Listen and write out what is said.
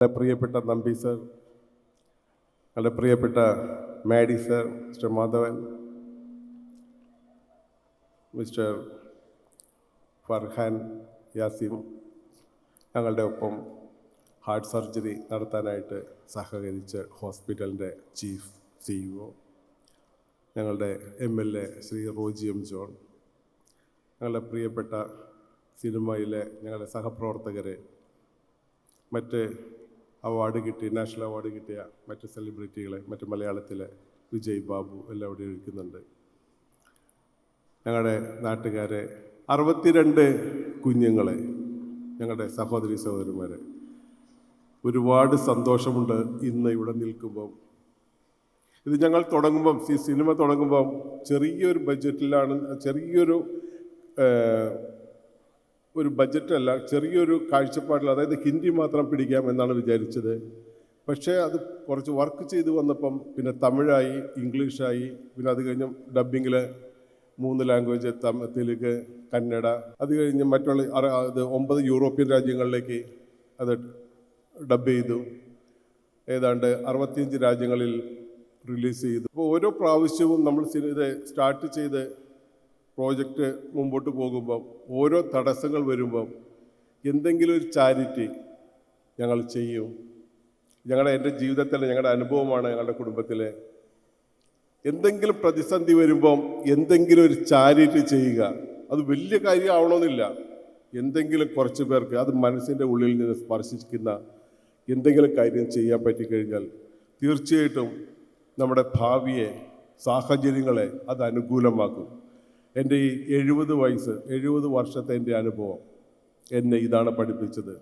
പ്രിയപ്പെട്ട നമ്പി സർ എന്റെ പ്രിയപ്പെട്ട Maddy sir mister Madhavan mister Farhan Yasim ഞങ്ങളുടെ ഒപ്പം ഹാർട്ട് സർജറി നടത്താനായിട്ട് സഹകരിച്ച ഹോസ്പിറ്റലിന്റെ ചീഫ് സിഇഒ ഞങ്ങളുടെ M L A Shri Roji M John ഞങ്ങളുടെ പ്രിയപ്പെട്ട സിനിമയിലെ ഞങ്ങളുടെ സഹപ്രവർത്തകർ മറ്റ് അവാർഡ് കിട്ടി നാഷണൽ അവാർഡ് കിട്ടിയ മറ്റ് സെലിബ്രിറ്റികളെ മറ്റ് മലയാളത്തിലെ വിജയ് ബാബു എല്ലാം അവിടെ ഇരിക്കുന്നുണ്ട്. ഞങ്ങളുടെ നാട്ടുകാരെ അറുപത്തിരണ്ട് കുഞ്ഞുങ്ങളെ ഞങ്ങളുടെ സഹോദരി സഹോദരന്മാരെ ഒരുപാട് സന്തോഷമുണ്ട് ഇന്ന് ഇവിടെ നിൽക്കുമ്പം. ഇത് ഞങ്ങൾ തുടങ്ങുമ്പം ഈ സിനിമ തുടങ്ങുമ്പം ചെറിയൊരു ബഡ്ജറ്റിലാണ് ചെറിയൊരു ഒരു ബഡ്ജറ്റല്ല ചെറിയൊരു കാഴ്ചപ്പാടിൽ അതായത് ഹിന്ദി മാത്രം പിടിക്കാം എന്നാണ് വിചാരിച്ചത്. പക്ഷേ അത് കുറച്ച് വർക്ക് ചെയ്ത് വന്നപ്പം പിന്നെ തമിഴായി ഇംഗ്ലീഷായി പിന്നെ അത് കഴിഞ്ഞ് ഡബ്ബിങ്ങിൽ മൂന്ന് ലാംഗ്വേജ് തമിഴ് തെലുങ്ക് കന്നഡ അത് കഴിഞ്ഞ് മറ്റുള്ള അത് ഒമ്പത് യൂറോപ്യൻ രാജ്യങ്ങളിലേക്ക് അത് ഡബ് ചെയ്തു. ഏതാണ്ട് അറുപത്തിയഞ്ച് രാജ്യങ്ങളിൽ റിലീസ് ചെയ്തു. അപ്പോൾ ഓരോ പ്രാവശ്യവും നമ്മൾ ഇത് സ്റ്റാർട്ട് ചെയ്ത് പ്രോജക്റ്റ് മുമ്പോട്ട് പോകുമ്പം ഓരോ തടസ്സങ്ങൾ വരുമ്പം എന്തെങ്കിലും ഒരു ചാരിറ്റി ഞങ്ങൾ ചെയ്യും. ഞങ്ങളുടെ എന്റെ ജീവിതത്തിലെ ഞങ്ങളുടെ അനുഭവമാണ് ഞങ്ങളുടെ കുടുംബത്തിലെ. എന്തെങ്കിലും പ്രതിസന്ധി വരുമ്പം എന്തെങ്കിലും ഒരു ചാരിറ്റി ചെയ്യുക അത് വലിയ കാര്യമാവണമെന്നില്ല. എന്തെങ്കിലും കുറച്ച് പേർക്ക് അത് മനസ്സിന്റെ ഉള്ളിൽ നിന്ന് സ്പർശിക്കുന്ന എന്തെങ്കിലും കാര്യം ചെയ്യാൻ പറ്റിക്കഴിഞ്ഞാൽ തീർച്ചയായിട്ടും നമ്മുടെ ഭാവിയെ സാഹചര്യങ്ങളെ അത് അനുകൂലമാക്കും. എന്റെ ഈ എഴുപത് വയസ്സ് എഴുപത് വർഷത്തെ എന്റെ അനുഭവം എന്നെ ഇതാണ് പഠിപ്പിച്ചത്.